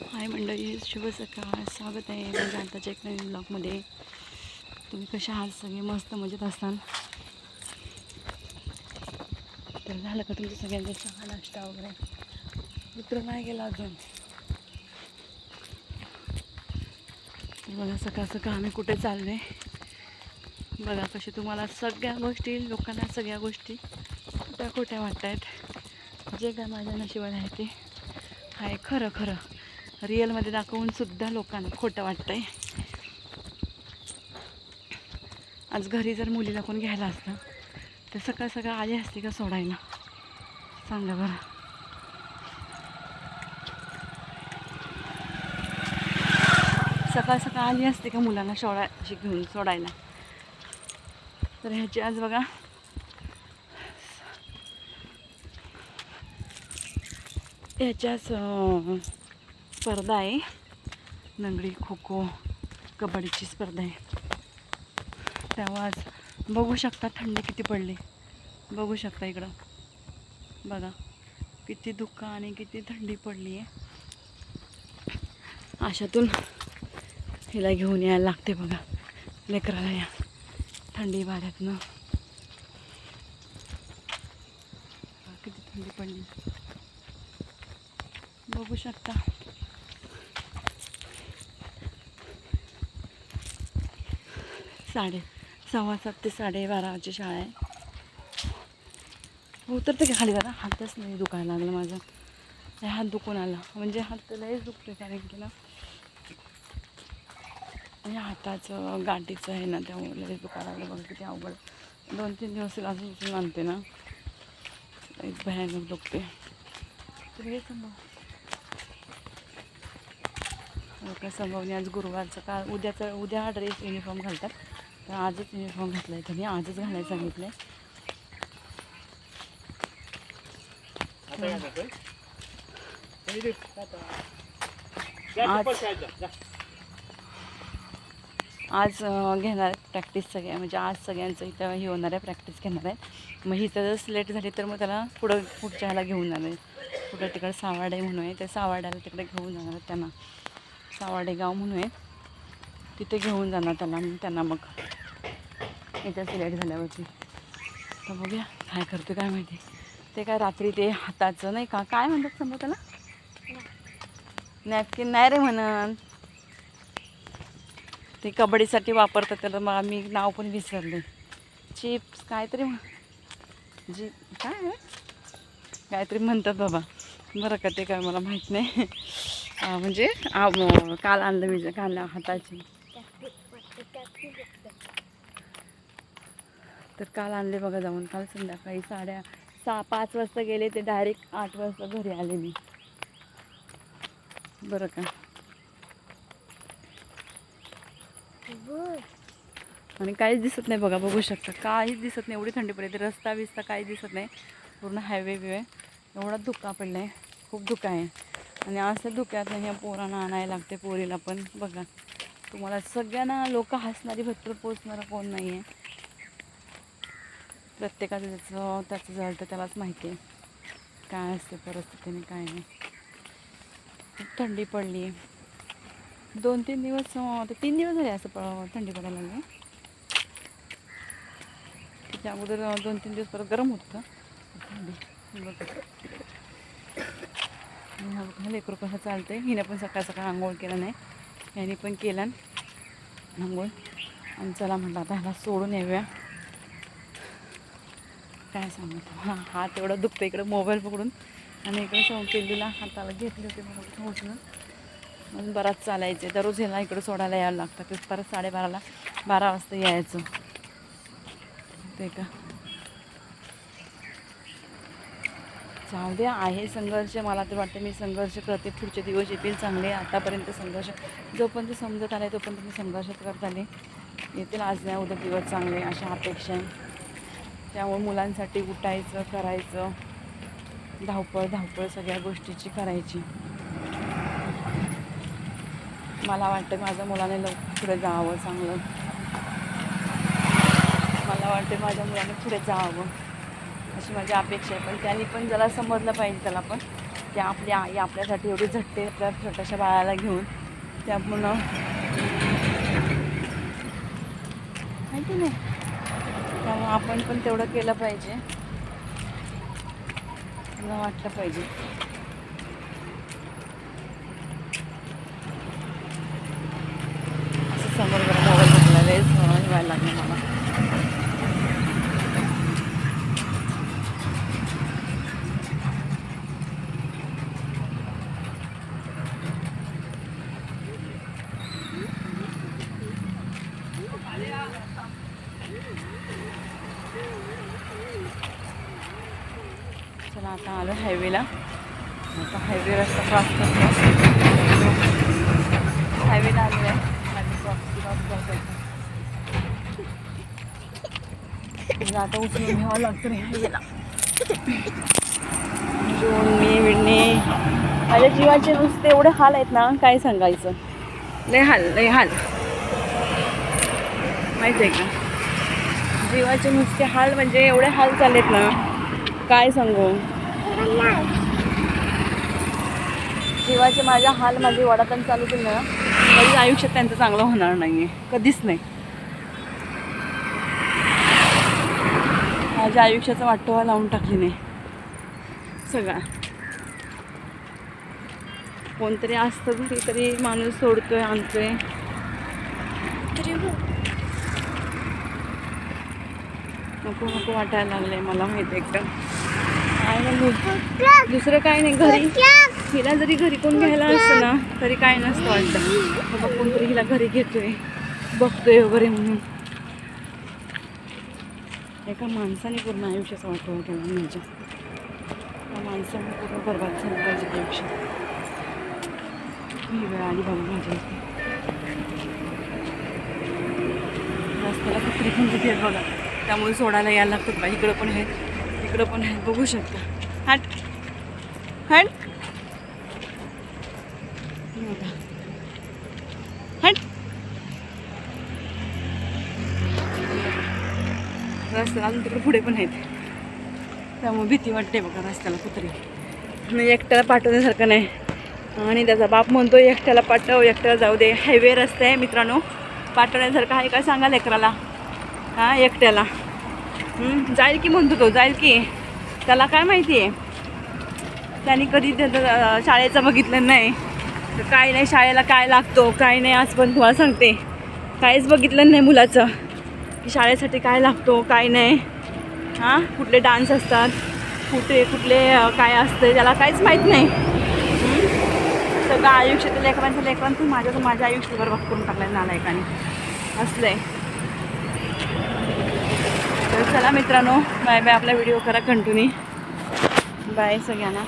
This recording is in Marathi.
हाय मंडळी शुभ सकाळ. स्वागत आहे माझ्या आताच्या एक नवीन ब्लॉगमध्ये तुम्ही कशा आहात? सगळे मस्त मजेत असाल तर झालं का तुमचं सगळ्यांचा चहा नाश्ता वगैरे? मित्र नाही गेला अजून. बघा सकाळ सकाळ आम्ही कुठे चालले बघा कशी तुम्हाला सगळ्या गोष्टी लोकांना सगळ्या गोष्टी कुठ्या कुठ्या वाटत आहेत जे काय माझ्या नशिबात आहे ते. आहे खरं खरं. रिअलमध्ये दाखवून सुद्धा लोकांना खोटं वाटतंय. आज घरी जर मुलीला कोण घ्यायला असतं तर सकाळ सकाळ आली असते का सोडायला? सांगा बरं. सकाळ सकाळ आली असते का मुलांना सोडा घेऊन सोडायला? तर ह्याची आज बघा. ह्याच्याच स्पर्धा आहे. लंगडी खो खो कबड्डीची स्पर्धा आहे. तेव्हा आज बघू शकता थंडी किती पडली. बघू शकता इकडं. बघा किती धुक्का आणि किती थंडी पडली आहे. अशातून हिला घेऊन यायला लागते बघा. लेकराला या थंडी वाऱ्यातनं. किती थंडी पडली. बघू शकता. साडे सव्वा सात ते साडेबाराची शाळा आहे. उतरते का खाली जरा? हातच नाही दुखायला लागला माझं. लय हात दुखून आला. म्हणजे हात लयच दुखते कारण की ना म्हणजे हाताचं गाठीचं आहे ना त्यामुळे लयच दुखायला लागलं. बघा किती अवघड. दोन तीन दिवस अजून उचलून आणते ना. एक भयानक दुखते तर हे संभव हो का संभवने आज गुरुवारचं का उद्याचं उद्या हा ड्रेस युनिफॉर्म घालतात. तर आजच युनिफॉर्म घातला आहे त्यांनी आजच घालायला सांगितलं आहे आज घेणार आहेत प्रॅक्टिस सगळ्या म्हणजे आज सगळ्यांचं इथं हे होणार आहे प्रॅक्टिस घेणार आहे मग हिचं जर सिलेक्ट झाली तर मग त्याला पुढं पुढच्या ह्याला घेऊन जाणार आहे पुढं तिकडं सावाडे म्हणून आहे त्या सावाड्याला तिकडे घेऊन जाणार आहेत त्यांना. सावाडेगाव म्हणून आहे. तिथे घेऊन जाणार त्याला मग त्यांना मग. इथं सिलेक्ट झाल्यावरती. तर बघूया काय करतो काय माहिती. ते काय रात्री ते हाताचं नाही का? काय म्हणतात समजा त्याला? नॅपकिन नाही रे म्हणन ते कबड्डीसाठी वापरतात त्याला. मग मी नाव पण विसरले. चिप्स काहीतरी जी काय? आहे? काहीतरी म्हणतात बाबा. बरं का ते काय मला माहीत नाही. म्हणजे काल आणलं मी काल हाताची. तर काल आणले बघा जाऊन काल संध्याकाळी साड्या सहा पाच वाजता गेले ते डायरेक्ट आठ वाजता घरी आले मी. बरं का? आणि काहीच दिसत नाही बघा बघू शकता. काहीच दिसत नाही एवढी थंडी पडली रस्ता बिस्ता काहीच दिसत नाही. पूर्ण हायवे बिवे एवढा धुका पडला आहे खूप धुका आहे. आणि असं धुक्यात ह्या पोरांना आणायला लागते पोरीला पण. बघा तुम्हाला सगळ्यांना लोक हसणारी भरपूर पोचणारा कोण नाही आहे प्रत्येकाचं त्याचं त्याचं जळतं त्यालाच माहिती आहे काय असते परिस्थितीने काय नाही. खूप थंडी पडली. आहे दोन तीन दिवस तीन दिवस झाले असं प थंडी पडायला लागली. त्याच्या अगोदर दोन तीन दिवस परत गरम होतं. थंडी. बघ. लेकरू कसं चालतं आहे हिनं पण सकाळ सकाळ आंघोळ केलं नाही. ह्याने पण केलं आंघोळ. आणि चला म्हटलं आता ह्याला सोडून येऊया. काय सांगतो हां हात एवढं दुखतं इकडं मोबाईल पकडून. आणि इकडे सौ हाताला घेतली होती म्हणून उचलून म्हणून बराच चालायचे. दररोज ह्याला इकडं सोडायला यायला लागतं. परत साडेबाराला बारा वाजता यायचं. ते का? जाऊ द्या. आहे संघर्ष. मला तर वाटतं मी संघर्ष करते. पुढचे दिवस येतील चांगले. आतापर्यंत संघर्ष. जोपर्यंत समजत आले तोपर्यंत मी संघर्ष करत आले. येतील आज नाही उद्या दिवस चांगले. अशा अपेक्षा. त्यामुळे मुलांसाठी उठायचं करायचं. धावपळ धावपळ सगळ्या गोष्टीची करायची. मला वाटतं माझ्या मुलाने लवकर पुढे जावं चांगलं. मला वाटतं माझ्या मुलाने पुढे जावं. अशी माझी अपेक्षा आहे. पण त्यांनी पण जरा समजलं पाहिजे त्याला पण त्या आपली आई आपल्यासाठी एवढी झटते आपल्या छोट्याशा बाळाला घेऊन. त्यामुळं. माहिती नाही? त्यामुळं आपण पण तेवढं केलं पाहिजे. मला वाटलं पाहिजे. असं समोर बरं मोबाईल व्हायला लागलं मला. चला आता आलो हायवेला आता हायवे रस्ता क्रॉस करतो. हायवेला आलो आहे. माझी क्रॉस क्रॉस करतो. आता उचलून घ्यावं लागतं रे हायवेला जून विडणे माझ्या जीवाचे नुसते एवढे हाल आहेत ना काय सांगायचं? लय हाल लय हाल. माहिती आहे का? जीवाचे नुसते हाल म्हणजे एवढे हाल चालेत ना काय सांगू? जीवाचे माझ्या हाल माझे वडाताण चालू केलं. ना कधीच आयुष्यात त्यांचं चांगलं होणार नाही आहे कधीच नाही. माझ्या आयुष्याचा वाटोवा लावून टाकली नाही सगळा. कोणतरी असतं घरी तरी माणूस सोडतोय आणतोय. नको नको वाटायला लागलंय मला माहिती आहे एकदम. काय दुसरं काय नाही घरी. हिला जरी घरी कोण घ्यायला असतं ना तरी काय नसतं वाटतं. बाबा कोणतरी हिला घरी घेतोय. बघतोय वगैरे म्हणून. एका माणसाने पूर्ण आयुष्याचं वाटवं केलं म्हणजे त्या माणसाने पूर्ण बरबाद झालं पाहिजे आयुष्य ही वेळ आली बाबा माझ्या इथे रस्त्याला कुत्री पण तिथे बघा. त्यामुळे सोडायला यायला लागतात बा. इकडं पण आहेत इकडं पण आहेत. बघू शकता. हट. हट. हट. रस्त्याला अजून तिकडे पुढे पण आहेत. त्यामुळे भीती वाटते बघा रस्त्याला कुत्री. एकट्याला पाठवण्यासारखं नाही. आणि त्याचा बाप म्हणतो एकट्याला पाठव एकट्याला जाऊ दे. हायवे रस्ते आहे मित्रांनो. पाठवण्यासारखं आहे का सांगा लेकराला. हां एकट्याला. जाईल की म्हणतो तो जाईल की त्याला काय माहिती आहे त्यांनी कधी त्याचं शाळेचं बघितलं नाही. तर काय नाही शाळेला काय लागतो काय नाही आज पण तुम्हाला सांगते. काहीच बघितलं नाही मुलाचं. की शाळेसाठी काय लागतो काय नाही. हां कुठले डान्स असतात कुठे कुठले काय असतं त्याला काहीच माहीत नाही. सगळं आयुष्यातील लेकरांचं लेकरांचं माझ्या माझ्या आयुष्यावर बघ करून टाकलं नालायकाने. असलं आहे चला मित्रांनो बाय बाय आपला व्हिडिओ करा कंटिन्यू. बाय सगळ्यांना.